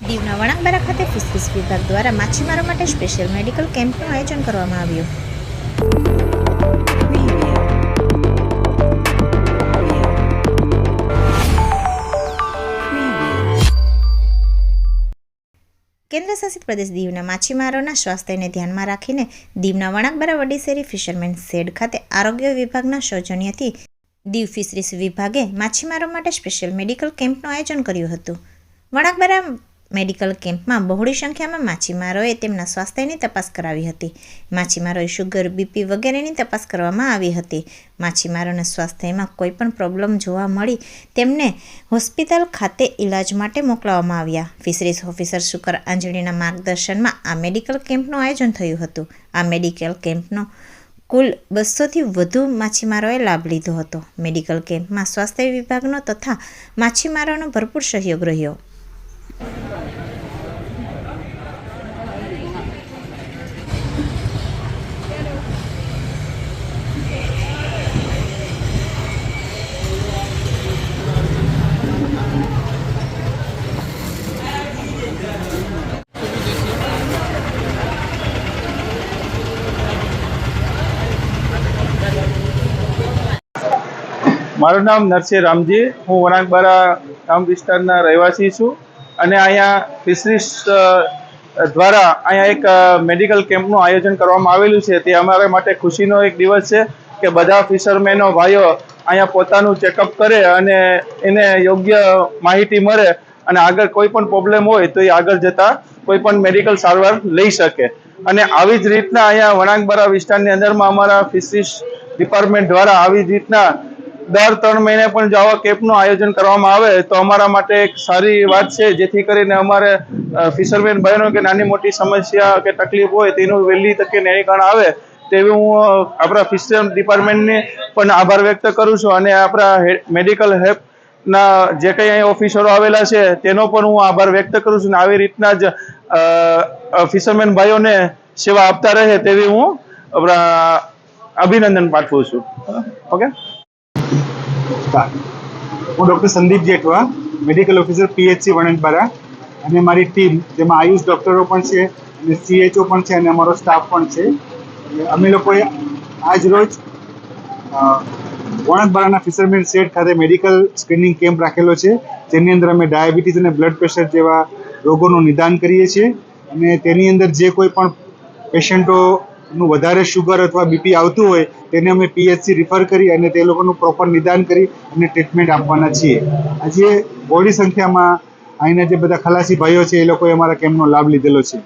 દીવના વણાકબારા ખાતે ફિશરીઝ વિભાગ દ્વારા માછીમારો માટે સ્પેશિયલ મેડિકલ કેમ્પનું આયોજન કરવામાં આવ્યું. કેન્દ્રશાસિત પ્રદેશ દીવના માછીમારોના સ્વાસ્થ્યને ધ્યાનમાં રાખીને દીવના વણાકબારા વડીસેરી ફિશરમેન શેડ ખાતે આરોગ્ય વિભાગના સૌજન્યથી દીવ ફિશરીઝ વિભાગે માછીમારો માટે સ્પેશિયલ મેડિકલ કેમ્પનું આયોજન કર્યું હતું. વણાકબારા મેડિકલ કેમ્પમાં બહોળી સંખ્યામાં માછીમારોએ તેમના સ્વાસ્થ્યની તપાસ કરાવી હતી. માછીમારોએ શુગર, બીપી વગેરેની તપાસ કરવામાં આવી હતી. માછીમારોને સ્વાસ્થ્યમાં કોઈ પણ પ્રોબ્લેમ જોવા મળી તેમને હોસ્પિટલ ખાતે ઇલાજ માટે મોકલવામાં આવ્યા. ફિશરીઝ ઓફિસર શુકર આંજણીના માર્ગદર્શનમાં આ મેડિકલ કેમ્પનું આયોજન થયું હતું. આ મેડિકલ કેમ્પનો કુલ બસોથી વધુ માછીમારોએ લાભ લીધો હતો. મેડિકલ કેમ્પમાં સ્વાસ્થ્ય વિભાગનો તથા માછીમારોનો ભરપૂર સહયોગ રહ્યો. મારું નામ નરસિંહ રામજી, હું વણાકબારા ગામ વિસ્તારના રહેવાસી છું અને અહીંયા ફિશરીસ દ્વારા અહીંયા એક મેડિકલ કેમ્પનું આયોજન કરવામાં આવેલું છે. તે અમારા માટે ખુશીનો એક દિવસ છે કે બધા ફિશરમેનો ભાઈઓ અહીંયા પોતાનું ચેકઅપ કરે અને એને યોગ્ય માહિતી મળે અને આગળ કોઈ પણ પ્રોબ્લેમ હોય તો એ આગળ જતા કોઈ પણ મેડિકલ સારવાર લઈ શકે. અને આવી જ રીતના અહીંયા વણાકબારા વિસ્તારની અંદરમાં અમારા ફિશરીસ ડિપાર્ટમેન્ટ દ્વારા આવી જ રીતના દર ત્રણ મહિને પણ જો આવા કેમ્પનું આયોજન કરવામાં આવે, તો અમારા માટે એક સારી વાત છે, જેથી કરીને અમારે ફિશરમેન ભાઈનો કે નાની મોટી સમસ્યા કે તકલીફ હોય તેનું વહેલી તકે નિરાકરણ આવે, તેવી હું આપણા ફિશર ડિપાર્ટમેન્ટને પણ આભાર વ્યક્ત કરું છું અને આપણા મેડિકલ હેલ્પના જે કંઈ અહીં ઓફિસરો આવેલા છે, તેનો પણ હું આભાર વ્યક્ત કરું છું અને આવી રીતના જ ફિશરમેન ભાઈઓને સેવા આપતા રહે તેવી હું આપણા અભિનંદન પાઠવું છું. ઓકે? હું doctor Sandeep Jethwa medical officer PHC Vanandbara અને મારી ટીમ જેમાં આયુષ ડૉક્ટરો પણ છે, અને સીએચઓ પણ છે, અને અમારો સ્ટાફ પણ છે. અમે લોકોએ આજ રોજ વણંદબારાના ફિશરમેન સેટ ખાતે મેડિકલ સ્ક્રીનિંગ કેમ્પ રાખેલો છે, જેની અંદર અમે ડાયાબિટીસ અને બ્લડ પ્રેશર જેવા રોગોનું નિદાન કરીએ છીએ. અને તેની અંદર જે કોઈ પણ પેશન્ટોનું વધારે શુગર અથવા બીપી આવતું હોય, તેને અમે પીએચસી રિફર કરી અને તે લોકોનું પ્રોપર નિદાન કરી અને ટ્રીટમેન્ટ આપવાના છીએ. આજે બહોળી સંખ્યામાં અહીંના જે બધા ખલાસી ભાઈઓ છે, એ લોકોએ અમારા કેમ્પનો લાભ લીધેલો છે.